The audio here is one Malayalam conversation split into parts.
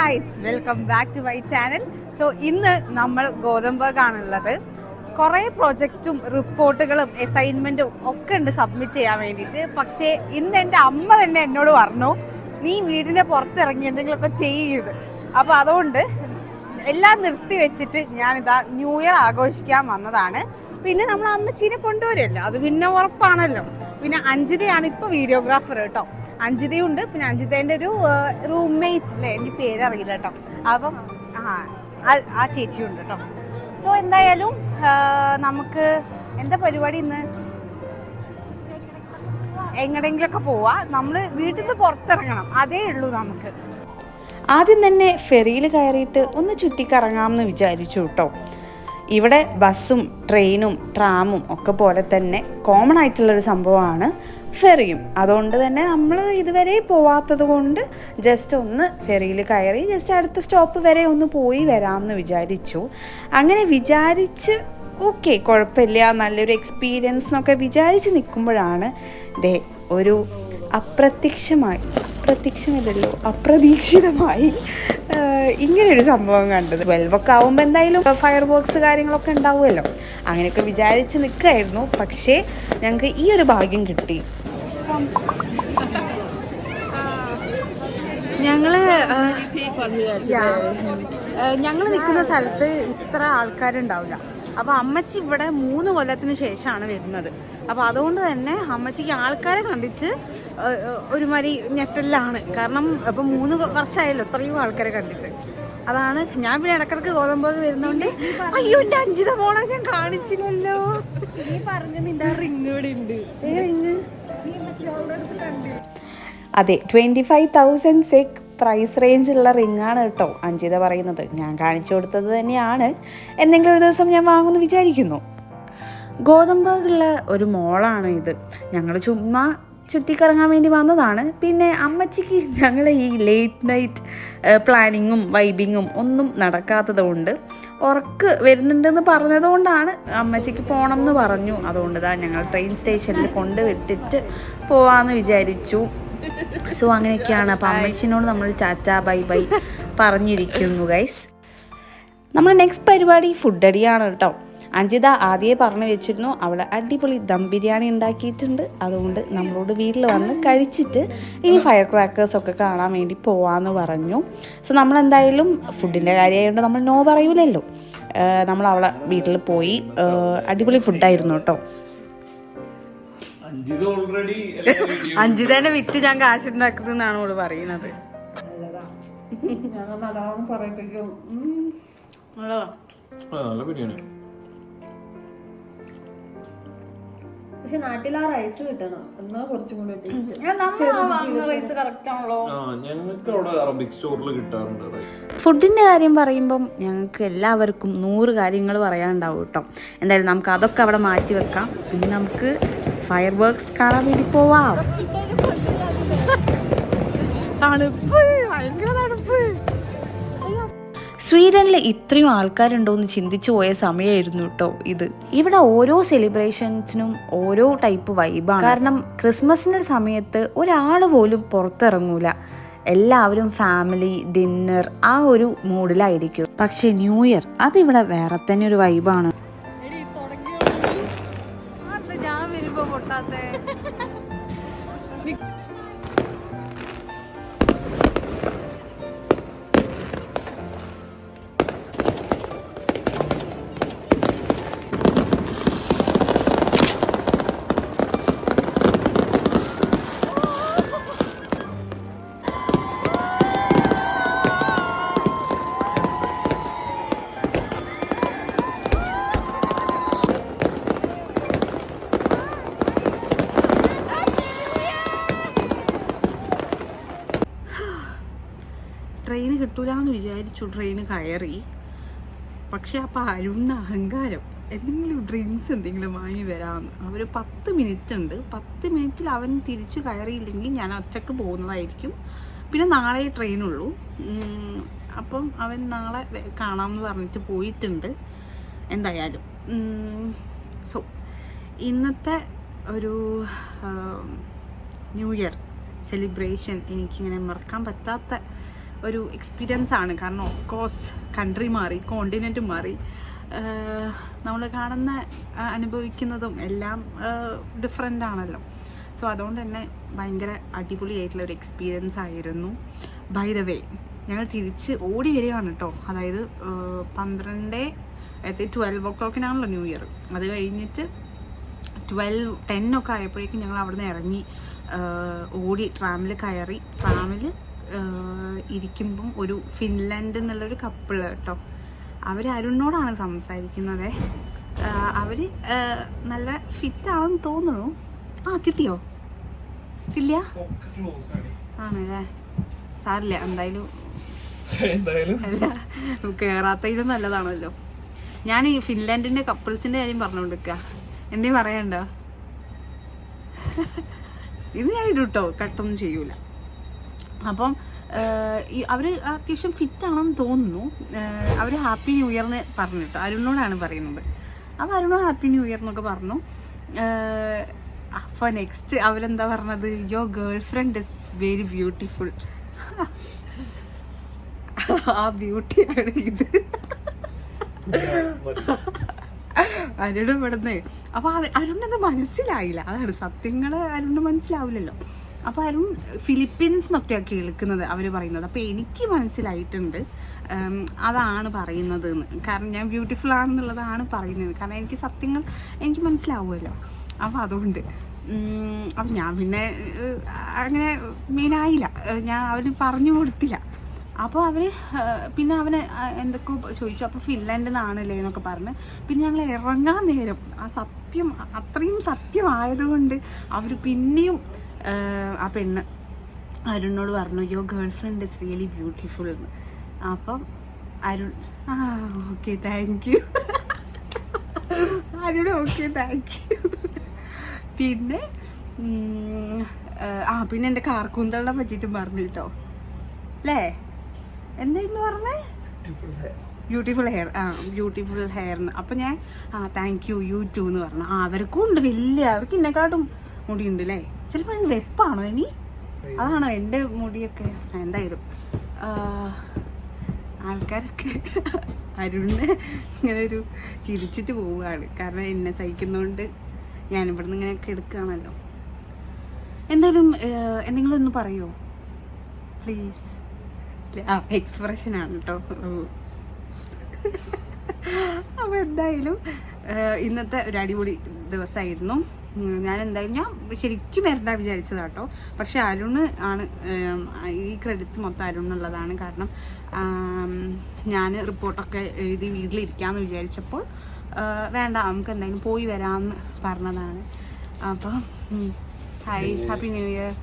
Guys welcome back to my channel so ഇന്ന് നമ്മൾ ഗോതമ്പർഗ് ആണുള്ളത് കുറേ പ്രൊജക്റ്റും റിപ്പോർട്ടുകളും അസൈൻമെന്റും ഒക്കെ ഉണ്ട് സബ്മിറ്റ് ചെയ്യാൻ വേണ്ടിയിട്ട്. പക്ഷേ ഇന്ന് എന്റെ അമ്മ തന്നെ എന്നോട് പറഞ്ഞു നീ വീടിന്റെ പുറത്തിറങ്ങി എന്തെങ്കിലുമൊക്കെ ചെയ്യരുത്. അപ്പോൾ അതുകൊണ്ട് എല്ലാം നിർത്തി വെച്ചിട്ട് ഞാനിതാ ന്യൂ ഇയർ ആഘോഷിക്കാൻ വന്നതാണ്. പിന്നെ നമ്മൾ അമ്മച്ചീനെ കൊണ്ടുവരുമല്ലോ അത് പിന്നെ ഉറപ്പാണല്ലോ. പിന്നെ അഞ്ജിതയാണ് ഇപ്പൊ വീഡിയോഗ്രാഫർ കേട്ടോ. അഞ്ജിതയുണ്ട്. പിന്നെ അഞ്ജിതേന്റെ ഒരു റൂംമേറ്റ് അല്ലേ എനിക്ക് പേരറിയില്ല കേട്ടോ. അപ്പം ആ ആ- ചേച്ചിയുണ്ട് കേട്ടോ. സോ എന്തായാലും നമുക്ക് എന്താ പരിപാടി ഇന്ന്? എങ്ങടെങ്കിലൊക്കെ പോവാ. നമ്മൾ വീട്ടിൽ നിന്ന് പുറത്തിറങ്ങണം. അതേ ഉള്ളൂ നമുക്ക്. ആദ്യം തന്നെ ഫെറിയിൽ കയറിയിട്ട് ഒന്ന് ചുറ്റിക്കറങ്ങാമെന്ന് വിചാരിച്ചു കേട്ടോ. ഇവിടെ ബസ്സും ട്രെയിനും ട്രാമും ഒക്കെ പോലെ തന്നെ കോമൺ ആയിട്ടുള്ളൊരു സംഭവമാണ് ഫെറിയും അതുകൊണ്ട് തന്നെ നമ്മൾ ഇതുവരെ പോവാത്തത് കൊണ്ട് ജസ്റ്റ് ഒന്ന് ഫെറിയിൽ കയറി ജസ്റ്റ് അടുത്ത സ്റ്റോപ്പ് വരെ ഒന്ന് പോയി വരാമെന്ന് വിചാരിച്ചു. അങ്ങനെ വിചാരിച്ച് ഓക്കെ കുഴപ്പമില്ല നല്ലൊരു എക്സ്പീരിയൻസ് എന്നൊക്കെ വിചാരിച്ച് നിൽക്കുമ്പോഴാണ് ദേ ഒരു അപ്രത്യക്ഷമായി പ്രത്യക്ഷമില്ലല്ലോ അപ്രതീക്ഷിതമായി ആഹ് ഒരു സംഭവം കണ്ടത്. ട്വൽവൊക്കെ ആവുമ്പോൾ എന്തായാലും ഫയർ ബോക്സ് കാര്യങ്ങളൊക്കെ ഉണ്ടാവുമല്ലോ. അങ്ങനെയൊക്കെ വിചാരിച്ച് നിൽക്കുമായിരുന്നു പക്ഷേ ഞങ്ങൾക്ക് ഈ ഒരു ഭാഗ്യം കിട്ടി. ഞങ്ങൾ ഞങ്ങൾ നിൽക്കുന്ന സ്ഥലത്ത് ഇത്ര ആൾക്കാരുണ്ടാവില്ല. അപ്പൊ അമ്മച്ചി ഇവിടെ മൂന്ന് കൊല്ലത്തിന് ശേഷമാണ് വരുന്നത്. അപ്പൊ അതുകൊണ്ട് തന്നെ അമ്മച്ചിക്ക് ആൾക്കാരെ കണ്ടിട്ട് ഒരുമാതിരി ഞെട്ടലാണ് കാരണം ഇപ്പം മൂന്ന് വർഷമായല്ലോ ഇത്രയും ആൾക്കാരെ കണ്ടിട്ട്. അതാണ് ഞാൻ പിന്നെ ഇടക്കിടക്ക് ഗോതമ്പ് വരുന്നോണ്ട് അയ്യോ എന്റെ അഞ്ചിത മോളെ ഞാൻ കാണിച്ചില്ലല്ലോ. നീ പറഞ്ഞ നിന്റെ റിങ് ഇവിടെ ഉണ്ട്. റിങ്? അതെ twenty five thousand SEK price റേഞ്ചുള്ള റിങ്ങാണ് കേട്ടോ അഞ്ചിത പറയുന്നത്. ഞാൻ കാണിച്ചു കൊടുത്തത് തന്നെയാണ്. എന്തെങ്കിലും ഒരു ദിവസം ഞാൻ വാങ്ങുമെന്ന് വിചാരിക്കുന്നു. ഗോതമ്പുള്ള ഒരു മോളാണ് ഇത്. ഞങ്ങൾ ചുമ്മാ ചുറ്റിക്കറങ്ങാൻ വേണ്ടി വന്നതാണ്. പിന്നെ അമ്മച്ചിക്ക് ഞങ്ങൾ ഈ ലേറ്റ് നൈറ്റ് പ്ലാനിങ്ങും വൈബിങ്ങും ഒന്നും നടക്കാത്തത് കൊണ്ട് ഉറക്ക് വരുന്നുണ്ടെന്ന് പറഞ്ഞതുകൊണ്ടാണ് അമ്മച്ചിക്ക് പോകണം എന്ന് പറഞ്ഞു. അതുകൊണ്ട് தான் ഞങ്ങൾ ട്രെയിൻ സ്റ്റേഷനിൽ കൊണ്ട് വിട്ടിട്ട് പോവാമെന്ന് വിചാരിച്ചു. സോ അങ്ങനെയൊക്കെയാണ്. അപ്പം അമ്മച്ചിനോട് നമ്മൾ ടാറ്റ ബൈ ബൈ പറഞ്ഞിരിക്കുന്നു ഗൈസ് നമ്മൾ നെക്സ്റ്റ് പരിപാടി ഫുഡ് അടിയാണ് കേട്ടോ. അഞ്ജിത ആദ്യമേ പറഞ്ഞു വെച്ചിരുന്നു അവൾ അടിപൊളി ദം ബിരിയാണി ഉണ്ടാക്കിയിട്ടുണ്ട്. അതുകൊണ്ട് നമ്മളോട് വീട്ടിൽ വന്ന് കഴിച്ചിട്ട് ഈ ഫയർ ക്രാക്കേഴ്സ് ഒക്കെ കാണാൻ വേണ്ടി പോവാന്ന് പറഞ്ഞു. സോ നമ്മൾ എന്തായാലും ഫുഡിന്റെ കാര്യമായതുകൊണ്ട് നമ്മൾ നോ പറയൂലല്ലോ. നമ്മൾ അവളെ വീട്ടിൽ പോയി അടിപൊളി ഫുഡായിരുന്നു കേട്ടോ അഞ്ജിതനെ വിറ്റ് ഞാൻ കാശുണ്ടാക്കുന്നതാണ് അവൾ പറയുന്നത്. ഞങ്ങൾ നല്ലതാന്ന് പറയുമ്പോഴേക്കും നല്ല ബിരിയാണി. പക്ഷെ നാട്ടിൽ ആ റൈസ് കിട്ടണം. എന്നാ കുറച്ചും കൂടി taste. റൈസ് കറക്റ്റ് ആണല്ലോ ആ ഞങ്ങൾക്ക് അവിടെ അറബിക് സ്റ്റോറിൽ കിട്ടാറുണ്ട് ഫുഡിന്റെ കാര്യം പറയുമ്പം ഞങ്ങൾക്ക് എല്ലാവർക്കും നൂറ് കാര്യങ്ങൾ പറയാനുണ്ടാവും കേട്ടോ. എന്തായാലും നമുക്ക് അതൊക്കെ അവിടെ മാറ്റി വെക്കാം. ഇനി നമുക്ക് ഫയർ വർക്ക്സ് കാണാൻ വേണ്ടി പോവാം. തണുപ്പ് ഭയങ്കര സ്വീഡനിൽ ഇത്രയും ആൾക്കാരുണ്ടോ എന്ന് ചിന്തിച്ചു പോയ സമയമായിരുന്നു കേട്ടോ ഇത്. ഇവിടെ ഓരോ സെലിബ്രേഷൻസിനും ഓരോ ടൈപ്പ് വൈബാണ് കാരണം ക്രിസ്മസിന്റെ സമയത്ത് ഒരാൾ പോലും പുറത്തിറങ്ങൂല. എല്ലാവരും ഫാമിലി ഡിന്നർ ആ ഒരു മൂഡിലായിരിക്കും പക്ഷേ ന്യൂ ഇയർ അതിവിടെ വേറെ തന്നെ ഒരു വൈബാണ് ട്രെയിൻ കിട്ടൂലെന്ന് വിചാരിച്ചു ട്രെയിൻ കയറി. പക്ഷെ അപ്പം അരുണിന് അഹങ്കാരം എന്തെങ്കിലും ഡ്രിങ്ക്സ് എന്തെങ്കിലും വാങ്ങി വരാമെന്ന്. അവർ പത്ത് മിനിറ്റ് ഉണ്ട്. പത്ത് മിനിറ്റിൽ അവൻ തിരിച്ച് കയറിയില്ലെങ്കിൽ ഞാൻ ഒറ്റയ്ക്ക് പോകുന്നതായിരിക്കും. പിന്നെ നാളെ ട്രെയിനുള്ളൂ അപ്പം അവൻ നാളെ കാണാമെന്ന് പറഞ്ഞിട്ട് പോയിട്ടുണ്ട്. എന്തായാലും. സോ ഇന്നത്തെ ഒരു ന്യൂ ഇയർ സെലിബ്രേഷൻ എനിക്കിങ്ങനെ മറക്കാൻ പറ്റാത്ത ഒരു എക്സ്പീരിയൻസ് ആണ്. കാരണം ഓഫ് കോഴ്സ് കൺട്രി മാറി കോണ്ടിനെന്റ് മാറി. നമ്മൾ കാണുന്ന അനുഭവിക്കുന്നതും എല്ലാം ഡിഫറെന്റ് ആണല്ലോ. സോ അതുകൊണ്ട് തന്നെ ഭയങ്കര അടിപൊളിയായിട്ടുള്ള ഒരു എക്സ്പീരിയൻസ് ആയിരുന്നു. ബൈ ദ വേ ഞങ്ങൾ തിരിച്ച് ഓടി വരികയാണ് കേട്ടോ അതായത് പന്ത്രണ്ട് അതായത് ട്വൽവ് ഒ ക്ലോക്കിനാണല്ലോ ന്യൂ ഇയർ അത് കഴിഞ്ഞിട്ട് ട്വൽവ് ടെൻ ഒക്കെ ആയപ്പോഴേക്കും ഞങ്ങൾ അവിടെ നിന്ന് ഇറങ്ങി ഓടി ട്രാമിൽ കയറി. ട്രാമിൽ ഇരിക്കുമ്പം ഒരു ഫിൻലാൻഡ് എന്നുള്ളൊരു കപ്പിൾ കേട്ടോ. അവർ അരുണിനോടാണ് സംസാരിക്കുന്നത്. അവർ നല്ല ഫിറ്റ് ഫിറ്റാണെന്ന് തോന്നുന്നു. ആ കിട്ടിയോ? കിട്ടില്ല? ആണല്ലേ? സാറില്ല എന്തായാലും എന്തായാലും അല്ല കേറാത്തതിലും നല്ലതാണല്ലോ. ഞാൻ ഈ ഫിൻലാൻഡിന്റെ കപ്പിൾസിന്റെ കാര്യം പറഞ്ഞുകൊണ്ടിരിക്കുക എന്തേ പറയണ്ടോ? ഇത് ഞാൻ ഇടൂട്ടോ കട്ടൊന്നും ചെയ്യൂല. അപ്പം അവർ അത്യാവശ്യം ഫിറ്റ് ആണെന്ന് തോന്നുന്നു അവർ ഹാപ്പി ന്യൂ ഇയർ എന്ന് പറഞ്ഞു കേട്ടോ. അരുണിനോടാണ് പറയുന്നത്. അപ്പോൾ അരുണോ ഹാപ്പി ന്യൂ ഇയർ എന്നൊക്കെ പറഞ്ഞു. അപ്പോൾ നെക്സ്റ്റ് അവരെന്താ പറഞ്ഞത്? Your girlfriend is very beautiful ആ ബ്യൂട്ടിയാണ് ഇത്. അരുണ് ഇവിടുന്ന് അപ്പൊ അവ- അരുണത് മനസ്സിലായില്ല. അതാണ് സത്യങ്ങൾ അരുണ് മനസ്സിലാവില്ലല്ലോ. അപ്പൊ അരുൺ ഫിലിപ്പീൻസ് എന്നൊക്കെയാണ് കേൾക്കുന്നത് അവർ പറയുന്നത്. അപ്പോൾ എനിക്ക് മനസ്സിലായിട്ടുണ്ട് അതാണ് പറയുന്നത് എന്ന് കാരണം ഞാൻ ബ്യൂട്ടിഫുൾ ആണെന്നുള്ളതാണ് പറയുന്നത്. കാരണം എനിക്ക് സത്യങ്ങൾ എനിക്ക് മനസ്സിലാവുമല്ലോ. അപ്പോൾ അതുകൊണ്ട് അപ്പം ഞാൻ പിന്നെ അങ്ങനെ മീനായില്ല ഏഹ്, ഞാൻ അവന് പറഞ്ഞു കൊടുത്തില്ല. അപ്പോൾ അവർ പിന്നെ അവന് എന്തൊക്കെയോ ചോദിച്ചു. അപ്പോൾ ഫിൻലാൻഡിൽ നിന്നാണല്ലേ എന്നൊക്കെ പറഞ്ഞ് പിന്നെ ഞങ്ങൾ ഇറങ്ങാൻ നേരം ആ സത്യം അത്രയും സത്യമായതുകൊണ്ട് അവർ പിന്നെയും ആ, പെണ്ണ് അരുണിനോട് പറഞ്ഞു your girlfriend is really beautiful എന്ന്. അപ്പം അരുൺ ആ okay thank you Arun okay thank you പിന്നെ ആ പിന്നെ എന്റെ കാർക്കൂന്തളിനെ പറ്റിയിട്ടും പറഞ്ഞു കേട്ടോ. അല്ലേ എന്തായിരുന്നു പറഞ്ഞേ? ബ്യൂട്ടിഫുൾ ഹെയർ ആ ബ്യൂട്ടിഫുൾ ഹെയർന്ന് അപ്പം ഞാൻ ആ താങ്ക് യു യു ടു എന്ന് പറഞ്ഞു. ആ അവർക്കും ഉണ്ട് വലിയ അവർക്ക് ഇന്നെക്കാട്ടും മുടിയുണ്ട് അല്ലേ ചിലപ്പോൾ അതിന് വെപ്പാണോ ഇനി? അതാണോ എന്റെ മുടിയൊക്കെ? എന്തായാലും. ആൾക്കാരൊക്കെ അരുണിനെ ഇങ്ങനെ ഒരു ചിരിച്ചിട്ട് പോവുകയാണ്. കാരണം എന്നെ സഹിക്കുന്നതുകൊണ്ട് ഞാൻ നിന്ന് ഇങ്ങനെയൊക്കെ എടുക്കുകയാണല്ലോ. എന്തായാലും എന്തെങ്കിലും ഒന്ന് പറയുമോ പ്ലീസ് ആ എക്സ്പ്രഷൻ ആണ് കേട്ടോ അപ്പോൾ എന്തായാലും ഇന്നത്തെ ഒരു അടിപൊളി ദിവസമായിരുന്നു. ഞാൻ എന്തായാലും ഞാൻ ശരിക്കും വരണ്ട വിചാരിച്ചത് കേട്ടോ പക്ഷെ അരുണ് ആണ് ഈ ക്രെഡിറ്റ്സ് മൊത്തം അരുണുള്ളതാണ് കാരണം ഞാൻ റിപ്പോർട്ടൊക്കെ എഴുതി വീട്ടിലിരിക്കാമെന്ന് വിചാരിച്ചപ്പോൾ വേണ്ട നമുക്ക് എന്തായാലും പോയി വരാമെന്ന് പറഞ്ഞതാണ്. അപ്പോൾ ഹായ് ഹാപ്പി ന്യൂ ഇയർ.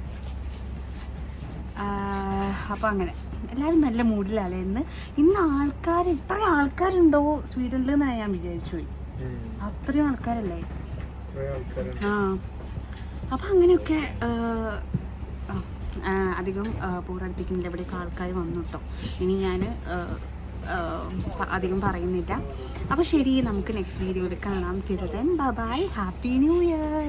അപ്പോൾ അങ്ങനെ. എല്ലാവരും നല്ല മൂഡിലല്ലേ ഇന്ന്? ഇന്ന് ആൾക്കാർ ഇത്ര ആൾക്കാരുണ്ടോ സ്വീഡനിൽ എന്നാണ് ഞാൻ വിചാരിച്ചു പോയി. അത്രയും ആൾക്കാരല്ലേ? അപ്പം അങ്ങനെയൊക്കെ അധികം പോരടിപ്പിക്കുന്നില്ല ഇവിടെയൊക്കെ ആൾക്കാർ വന്നു കേട്ടോ ഇനി ഞാൻ അധികം പറയുന്നില്ല. അപ്പോൾ ശരി നമുക്ക് നെക്സ്റ്റ് വീഡിയോയിൽ കാണാം. തിരുതൻ ബൈ ഹാപ്പി ന്യൂ ഇയർ